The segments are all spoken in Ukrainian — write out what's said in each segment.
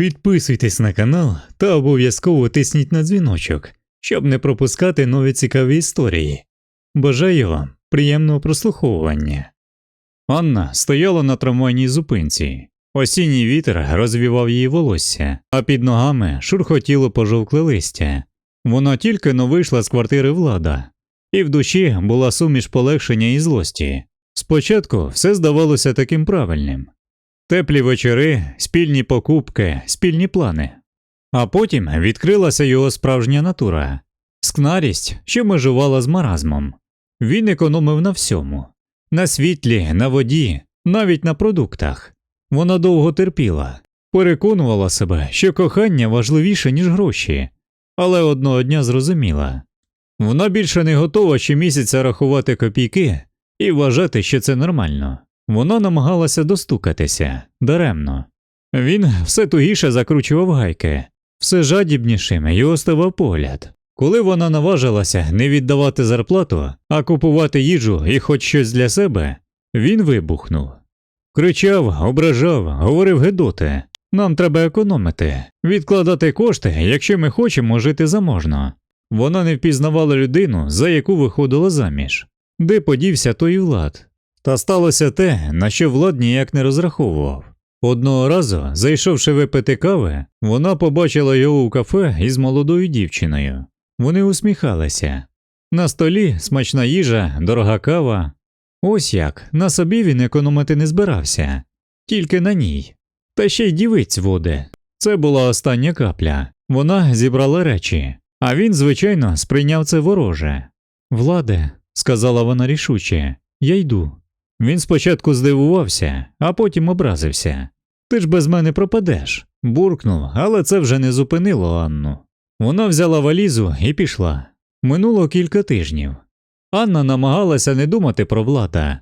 Підписуйтесь на канал та обов'язково тисніть на дзвіночок, щоб не пропускати нові цікаві історії. Бажаю вам приємного прослуховування. Анна стояла на трамвайній зупинці. Осінній вітер розвівав її волосся, а під ногами шурхотіло пожовкле листя. Вона тільки но вийшла з квартири влада, і в душі була суміш полегшення і злості. Спочатку все здавалося таким правильним. Теплі вечори, спільні покупки, спільні плани. А потім відкрилася його справжня натура скнарість, що межувала з маразмом. Він економив на всьому на світлі, на воді, навіть на продуктах. Вона довго терпіла, переконувала себе, що кохання важливіше, ніж гроші, але одного дня зрозуміла вона більше не готова щомісяця рахувати копійки і вважати, що це нормально. Вона намагалася достукатися даремно. Він все тугіше закручував гайки, все жадібнішим його ставав погляд. Коли вона наважилася не віддавати зарплату, а купувати їжу і хоч щось для себе, він вибухнув. Кричав, ображав, говорив гедоти. Нам треба економити, відкладати кошти, якщо ми хочемо жити заможно. Вона не впізнавала людину, за яку виходила заміж, де подівся той влад. Та сталося те, на що влад ніяк не розраховував. Одного разу, зайшовши випити кави, вона побачила його у кафе із молодою дівчиною. Вони усміхалися. На столі смачна їжа, дорога кава. Ось як на собі він економити не збирався, тільки на ній. Та ще й дівиць води. Це була остання капля. Вона зібрала речі, а він, звичайно, сприйняв це вороже. Владе, сказала вона рішуче, я йду. Він спочатку здивувався, а потім образився. Ти ж без мене пропадеш. буркнув, але це вже не зупинило Анну. Вона взяла валізу і пішла. Минуло кілька тижнів. Анна намагалася не думати про влада,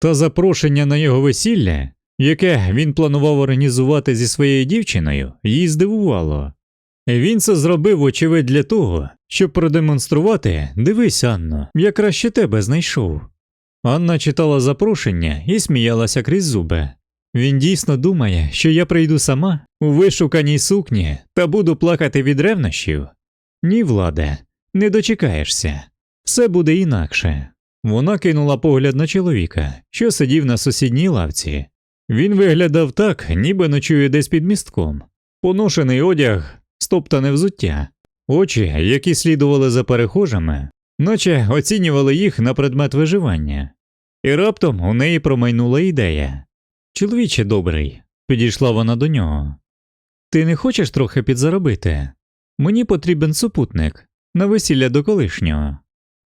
та запрошення на його весілля, яке він планував організувати зі своєю дівчиною, її здивувало. Він це зробив, очевидь, для того, щоб продемонструвати дивись, Анно, я краще тебе знайшов. Анна читала запрошення і сміялася крізь зуби. Він дійсно думає, що я прийду сама у вишуканій сукні та буду плакати від ревнощів. Ні, владе, не дочекаєшся, все буде інакше. Вона кинула погляд на чоловіка, що сидів на сусідній лавці. Він виглядав так, ніби ночує десь під містком, поношений одяг, стоптане взуття, очі, які слідували за перехожими, наче оцінювали їх на предмет виживання. І раптом у неї промайнула ідея. Чоловіче добрий, підійшла вона до нього. Ти не хочеш трохи підзаробити? Мені потрібен супутник на весілля до колишнього.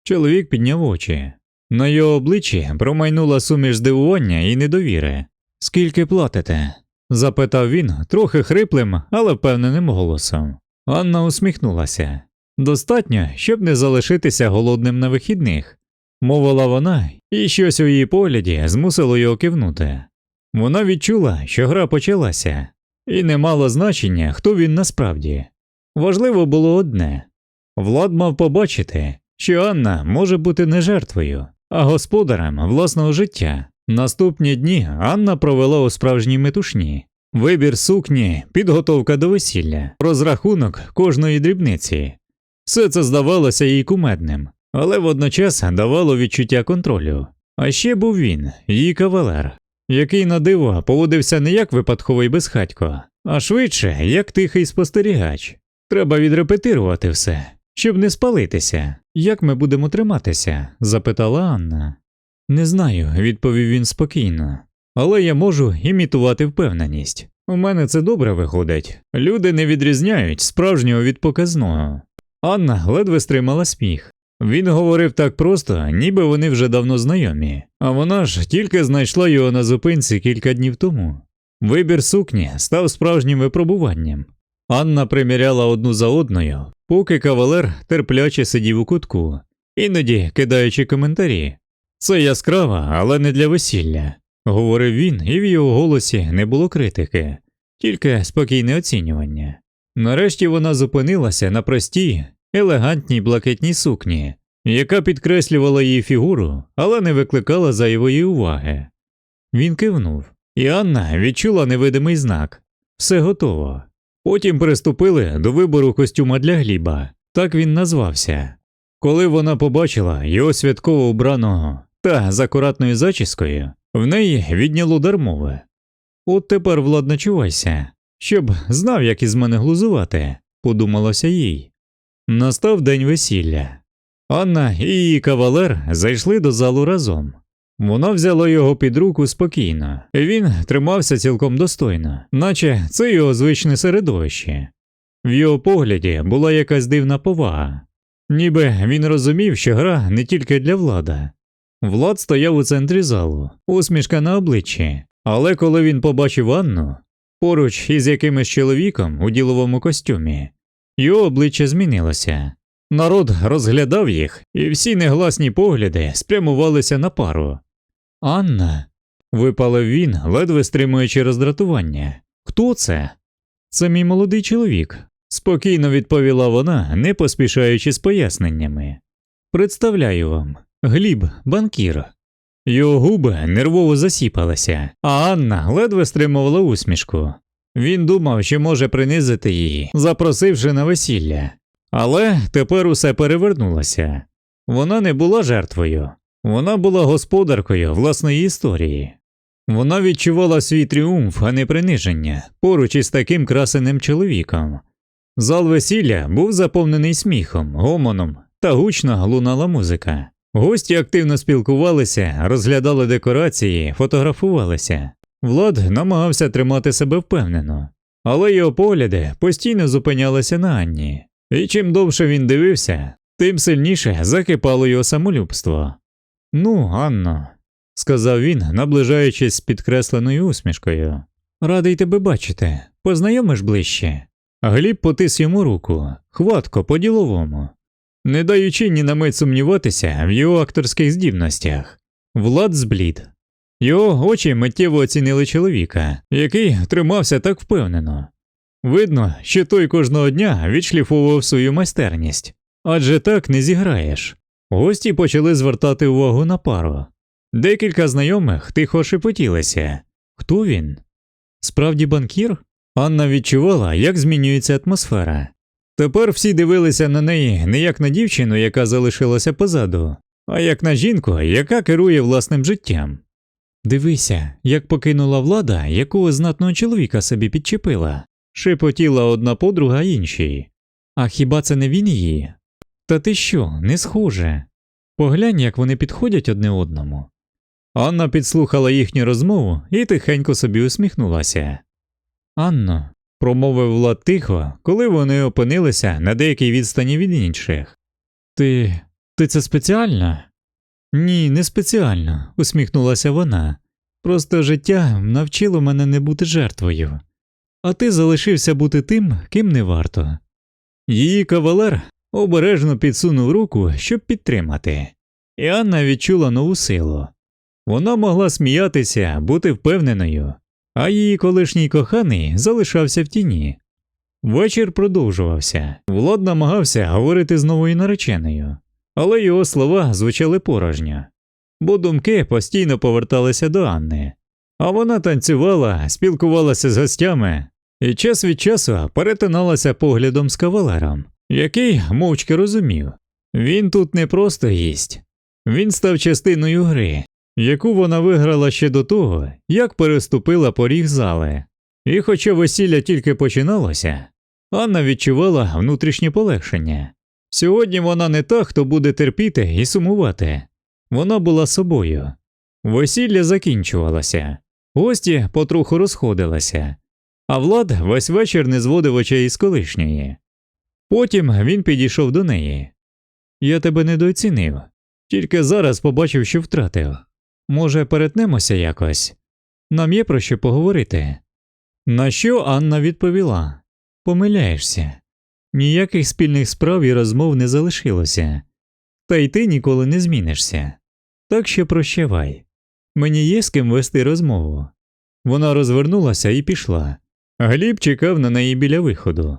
Чоловік підняв очі. На його обличчі промайнула суміш здивування і недовіри. Скільки платите? запитав він трохи хриплим, але впевненим голосом. Анна усміхнулася. Достатньо, щоб не залишитися голодним на вихідних, мовила вона, і щось у її погляді змусило його кивнути. Вона відчула, що гра почалася, і не мало значення, хто він насправді. Важливо було одне Влад мав побачити, що Анна може бути не жертвою, а господарем власного життя. Наступні дні Анна провела у справжній метушні. Вибір сукні, підготовка до весілля, розрахунок кожної дрібниці. Все це здавалося їй кумедним, але водночас давало відчуття контролю. А ще був він, її кавалер, який на диво поводився не як випадковий безхатько, а швидше як тихий спостерігач. Треба відрепетирувати все, щоб не спалитися. Як ми будемо триматися? запитала Анна. Не знаю, відповів він спокійно, але я можу імітувати впевненість. У мене це добре виходить. Люди не відрізняють справжнього від показного. Анна ледве стримала сміх. Він говорив так просто, ніби вони вже давно знайомі, а вона ж тільки знайшла його на зупинці кілька днів тому. Вибір сукні став справжнім випробуванням. Анна приміряла одну за одною, поки кавалер терпляче сидів у кутку, іноді кидаючи коментарі. Це яскраво, але не для весілля, говорив він, і в його голосі не було критики, тільки спокійне оцінювання. Нарешті вона зупинилася на простій, елегантній блакитній сукні, яка підкреслювала її фігуру, але не викликала зайвої уваги. Він кивнув, і Анна відчула невидимий знак все готово. Потім приступили до вибору костюма для Гліба, так він назвався. Коли вона побачила його святково убраного та з акуратною зачіскою, в неї відняло дармове. От тепер влад начувайся, щоб знав, як із мене глузувати, подумалося їй. Настав день весілля. Анна і її кавалер зайшли до залу разом. Вона взяла його під руку спокійно, він тримався цілком достойно, наче це його звичне середовище. В його погляді була якась дивна повага, ніби він розумів, що гра не тільки для влада. Влад стояв у центрі залу, усмішка на обличчі, але коли він побачив Анну поруч із якимось чоловіком у діловому костюмі, його обличчя змінилося. Народ розглядав їх, і всі негласні погляди спрямувалися на пару. Анна. випалив він, ледве стримуючи роздратування. Хто це? Це мій молодий чоловік, спокійно відповіла вона, не поспішаючи з поясненнями. Представляю вам, Гліб, банкір. Його губи нервово засіпалися, а Анна ледве стримувала усмішку. Він думав, що може принизити її, запросивши на весілля. Але тепер усе перевернулося. Вона не була жертвою, вона була господаркою власної історії. Вона відчувала свій тріумф, а не приниження, поруч із таким красеним чоловіком. Зал весілля був заповнений сміхом, гомоном та гучно лунала музика. Гості активно спілкувалися, розглядали декорації, фотографувалися. Влад намагався тримати себе впевнено, але його погляди постійно зупинялися на Анні, і чим довше він дивився, тим сильніше закипало його самолюбство. Ну, Анно, сказав він, наближаючись з підкресленою усмішкою. Радий тебе бачити, познайомиш ближче. Гліб потис йому руку, хватко по-діловому, не даючи ні на мить сумніватися в його акторських здібностях. Влад зблід. Його очі миттєво оцінили чоловіка, який тримався так впевнено. Видно, що той кожного дня відшліфовував свою майстерність, адже так не зіграєш. Гості почали звертати увагу на пару. Декілька знайомих тихо шепотілися. Хто він? Справді банкір? Анна відчувала, як змінюється атмосфера. Тепер всі дивилися на неї не як на дівчину, яка залишилася позаду, а як на жінку, яка керує власним життям. Дивися, як покинула влада, якого знатного чоловіка собі підчепила, шепотіла одна подруга іншій. А хіба це не він її? Та ти що, не схоже? Поглянь, як вони підходять одне одному. Анна підслухала їхню розмову і тихенько собі усміхнулася. Анно, промовив Влад тихо, коли вони опинилися на деякій відстані від інших. Ти. ти це спеціально? Ні, не спеціально, усміхнулася вона. Просто життя навчило мене не бути жертвою, а ти залишився бути тим, ким не варто. Її кавалер обережно підсунув руку, щоб підтримати, і Анна відчула нову силу. Вона могла сміятися, бути впевненою, а її колишній коханий залишався в тіні. Вечір продовжувався. Влад намагався говорити з новою нареченою, але його слова звучали порожньо, бо думки постійно поверталися до Анни, а вона танцювала, спілкувалася з гостями і час від часу перетиналася поглядом з кавалером, який мовчки розумів він тут не просто гість, він став частиною гри, яку вона виграла ще до того, як переступила поріг зали. І хоча весілля тільки починалося, Анна відчувала внутрішнє полегшення. Сьогодні вона не та, хто буде терпіти і сумувати. Вона була собою. Весілля закінчувалося, гості потроху розходилися, а Влад весь вечір не зводив очей із колишньої. Потім він підійшов до неї. Я тебе недооцінив, тільки зараз побачив, що втратив. Може, перетнемося якось? Нам є про що поговорити. На що Анна відповіла Помиляєшся, ніяких спільних справ і розмов не залишилося, та й ти ніколи не змінишся. Так що прощавай. Мені є з ким вести розмову. Вона розвернулася і пішла. Гліб чекав на неї біля виходу.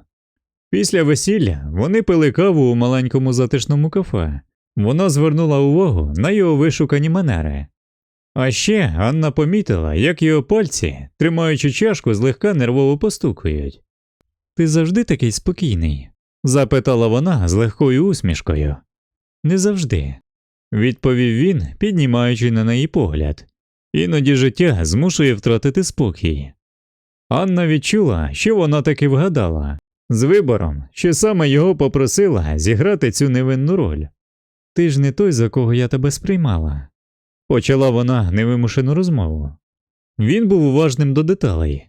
Після весілля вони пили каву у маленькому затишному кафе. Вона звернула увагу на його вишукані манери. А ще Анна помітила, як його пальці, тримаючи чашку, злегка нервово постукують. Ти завжди такий спокійний? запитала вона з легкою усмішкою. Не завжди, відповів він, піднімаючи на неї погляд. Іноді життя змушує втратити спокій. Анна відчула, що вона таки вгадала з вибором, що саме його попросила зіграти цю невинну роль. Ти ж не той, за кого я тебе сприймала, почала вона невимушену розмову. Він був уважним до деталей,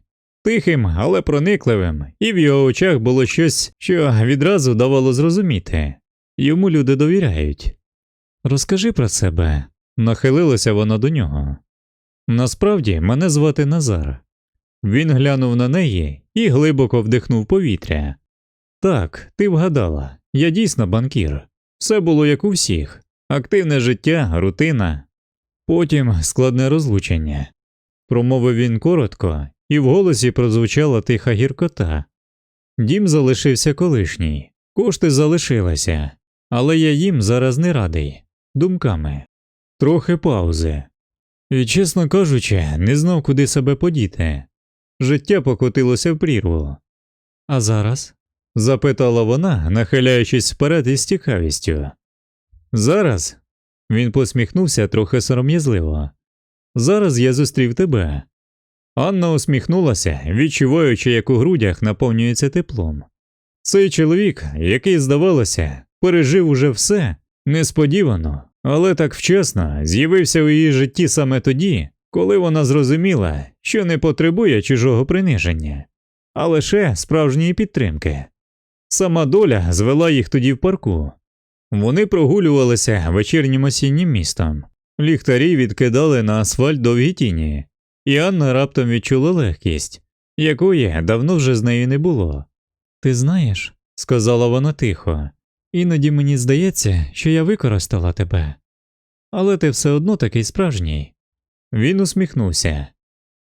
тихим, але проникливим, і в його очах було щось, що відразу давало зрозуміти йому люди довіряють. Розкажи про себе, нахилилася вона до нього. Насправді мене звати Назар. Він глянув на неї і глибоко вдихнув повітря. Так, ти вгадала, я дійсно банкір. Все було як у всіх активне життя, рутина, потім складне розлучення. Промовив він коротко, і в голосі прозвучала тиха гіркота. Дім залишився колишній, кошти залишилися, але я їм зараз не радий, думками. Трохи паузи. І, чесно кажучи, не знав, куди себе подіти. Життя покотилося в прірву. А зараз? запитала вона, нахиляючись вперед із цікавістю. Зараз він посміхнувся трохи сором'язливо. Зараз я зустрів тебе. Анна усміхнулася, відчуваючи, як у грудях наповнюється теплом. Цей чоловік, який, здавалося, пережив уже все, несподівано, але так вчасно з'явився у її житті саме тоді, коли вона зрозуміла, що не потребує чужого приниження, а лише справжньої підтримки. Сама доля звела їх тоді в парку. Вони прогулювалися вечірнім осіннім містом, ліхтарі відкидали на асфальт довгі тіні, і Анна раптом відчула легкість, якої давно вже з нею не було. Ти знаєш, сказала вона тихо, іноді мені здається, що я використала тебе, але ти все одно такий справжній. Він усміхнувся.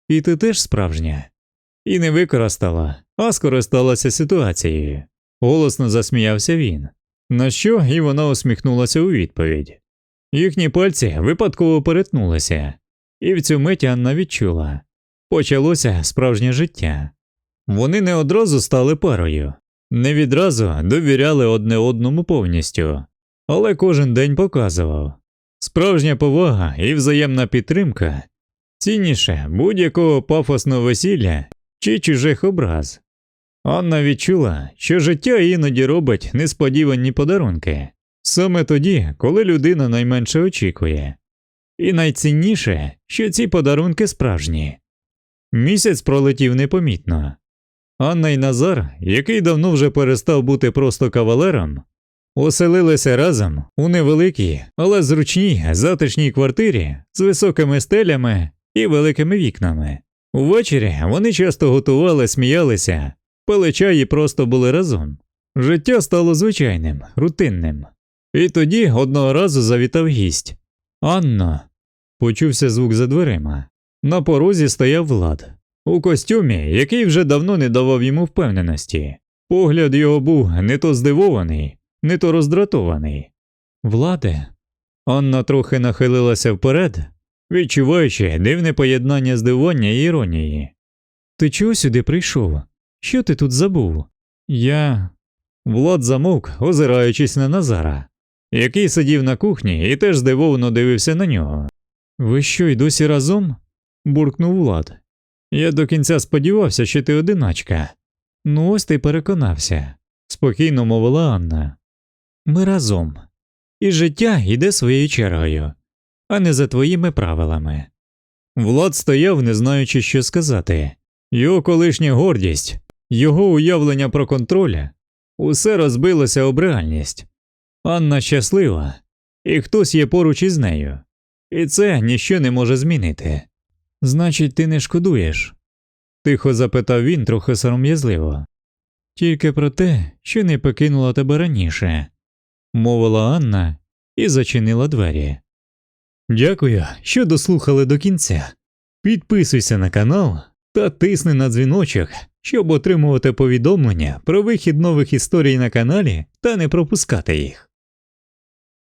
І ти теж справжня. І не використала, а скористалася ситуацією. Голосно засміявся він. На що і вона усміхнулася у відповідь. Їхні пальці випадково перетнулися, і в цю мить Анна відчула почалося справжнє життя. Вони не одразу стали парою, не відразу довіряли одне одному повністю, але кожен день показував справжня повага і взаємна підтримка цінніше будь-якого пафосного весілля чи чужих образ. Анна відчула, що життя іноді робить несподівані подарунки саме тоді, коли людина найменше очікує. І найцінніше, що ці подарунки справжні. Місяць пролетів непомітно. Анна й Назар, який давно вже перестав бути просто кавалером, оселилися разом у невеликій, але зручній затишній квартирі з високими стелями і великими вікнами. Увечері вони часто готували, сміялися, пили чай і просто були разом. Життя стало звичайним, рутинним. І тоді одного разу завітав гість. Анно. Почувся звук за дверима. На порозі стояв Влад. У костюмі, який вже давно не давав йому впевненості. Погляд його був не то здивований, не то роздратований. Владе. Анна трохи нахилилася вперед, відчуваючи дивне поєднання здивування і іронії. Ти чого сюди прийшов? Що ти тут забув? Я. Влад замовк, озираючись на Назара, який сидів на кухні і теж здивовано дивився на нього. Ви що й досі разом? буркнув Влад. Я до кінця сподівався, що ти одиначка. Ну, ось ти переконався, спокійно мовила Анна. Ми разом. І життя йде своєю чергою, а не за твоїми правилами. Влад стояв, не знаючи, що сказати. Його колишня гордість, його уявлення про контроль усе розбилося об реальність. Анна щаслива, і хтось є поруч із нею, і це ніщо не може змінити. Значить, ти не шкодуєш? тихо запитав він трохи сором'язливо. Тільки про те, що не покинула тебе раніше, мовила Анна і зачинила двері. Дякую, що дослухали до кінця. Підписуйся на канал та тисни на дзвіночок, щоб отримувати повідомлення про вихід нових історій на каналі та не пропускати їх.